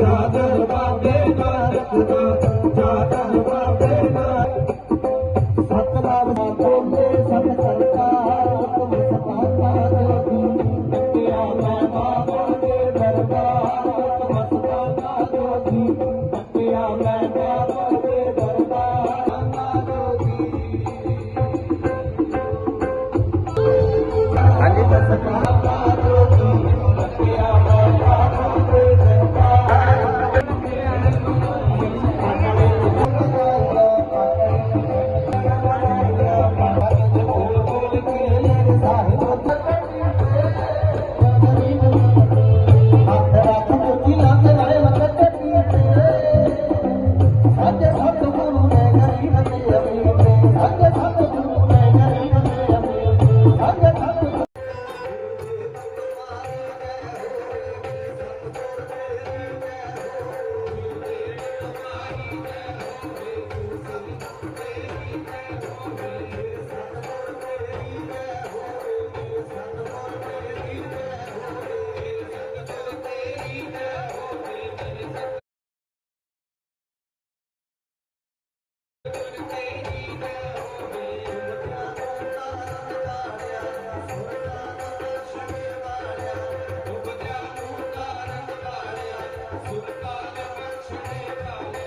चादरबादर बाबे se trata. दूर का लक्ष्य है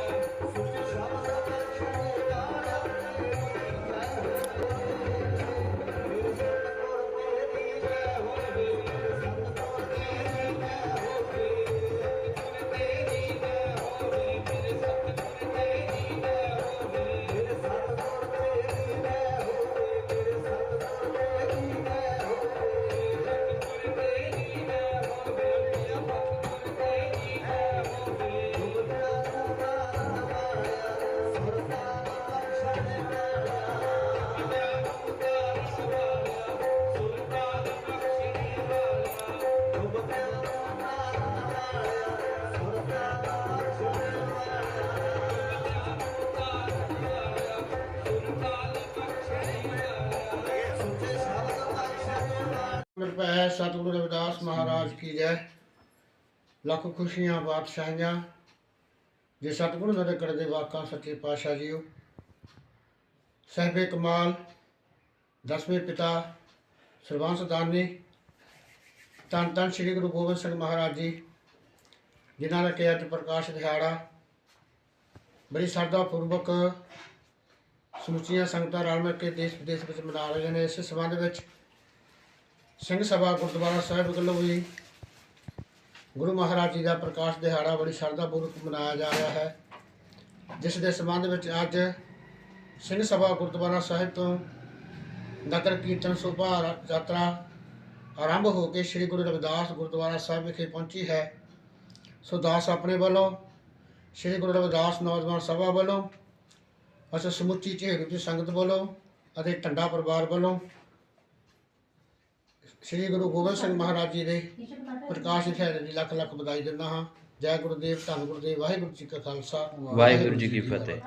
ਨਿਰਭੈ ਸਤਿਗੁਰੂ ਰਵਿਦਾਸ ਮਹਾਰਾਜ ਕੀ ਜੈ। ਲੱਖ ਖੁਸ਼ੀਆਂ, ਬਾਦਸ਼ਾਹੀਆਂ। ਜੇ ਸਤਿਗੁਰੂ ਨਦਰ ਕਰਦੇ ਵਾਕਾਂ, ਸੱਚੇ ਪਾਤਸ਼ਾਹ ਜੀਓ। ਸਹਿਬੇ ਕਮਾਲ, ਦਸਵੇਂ ਪਿਤਾ ਸਰਬੰਸ ਦਾਨੀ। ਧੰਨ ਧੰਨ ਸ੍ਰੀ ਗੁਰੂ ਗੋਬਿੰਦ ਸਿੰਘ ਮਹਾਰਾਜ ਜੀ, ਜਿਨ੍ਹਾਂ ਦਾ ਕਿ ਅੱਜ ਪ੍ਰਕਾਸ਼ ਦਿਹਾੜਾ ਬੜੀ ਸ਼ਰਧਾ ਪੂਰਵਕ ਸਮੁੱਚੀਆਂ ਸੰਗਤਾਂ ਰਲ ਮਿਲ ਕੇ ਦੇਸ਼ ਵਿਦੇਸ਼ ਵਿੱਚ ਮਨਾ ਰਹੇ ਨੇ। ਇਸ ਸੰਬੰਧ ਵਿੱਚ ਸਿੰਘ ਸਭਾ ਗੁਰਦੁਆਰਾ ਸਾਹਿਬ ਵੱਲੋਂ ਵੀ ਗੁਰੂ ਮਹਾਰਾਜ ਜੀ ਦਾ ਪ੍ਰਕਾਸ਼ ਦਿਹਾੜਾ ਬੜੀ ਸ਼ਰਧਾ ਪੂਰਵਕ ਮਨਾਇਆ ਜਾ ਰਿਹਾ ਹੈ। ਜਿਸ ਦੇ ਸੰਬੰਧ ਵਿੱਚ ਅੱਜ ਸਿੰਘ ਸਭਾ ਗੁਰਦੁਆਰਾ ਸਾਹਿਬ ਤੋਂ ਨਗਰ ਕੀਰਤਨ ਸ਼ੋਭਾ ਯਾਤਰਾ ਆਰੰਭ ਹੋ ਕੇ ਸ੍ਰੀ ਗੁਰੂ ਰਵਿਦਾਸ ਗੁਰਦੁਆਰਾ ਸਾਹਿਬ ਵਿਖੇ ਪਹੁੰਚੀ ਹੈ। ਸੋ ਦਾਸ ਆਪਣੇ ਵੱਲੋਂ, ਸ੍ਰੀ ਗੁਰੂ ਰਵਿਦਾਸ ਨੌਜਵਾਨ ਸਭਾ ਵੱਲੋਂ, ਅਤੇ ਸਮੁੱਚੀ ਝੇੜੂ ਦੀ ਸੰਗਤ ਵੱਲੋਂ ਅਤੇ ਟੰਡਾ ਪਰਿਵਾਰ ਵੱਲੋਂ ਸ੍ਰੀ ਗੁਰੂ ਗੋਬਿੰਦ ਸਿੰਘ ਮਹਾਰਾਜ ਜੀ ਦੇ ਪ੍ਰਕਾਸ਼ ਦਿਹਾੜੇ ਦੀ ਲੱਖ ਲੱਖ ਵਧਾਈ ਦਿੰਦਾ ਹਾਂ। ਜੈ ਗੁਰਦੇਵ, ਧੰਨ ਗੁਰਦੇਵ, ਵਾਹਿਗੁਰੂ ਜੀ ਕਾ ਖਾਲਸਾ, ਵਾਹਿਗੁਰੂ ਜੀ ਕੀ ਫਤਿਹ।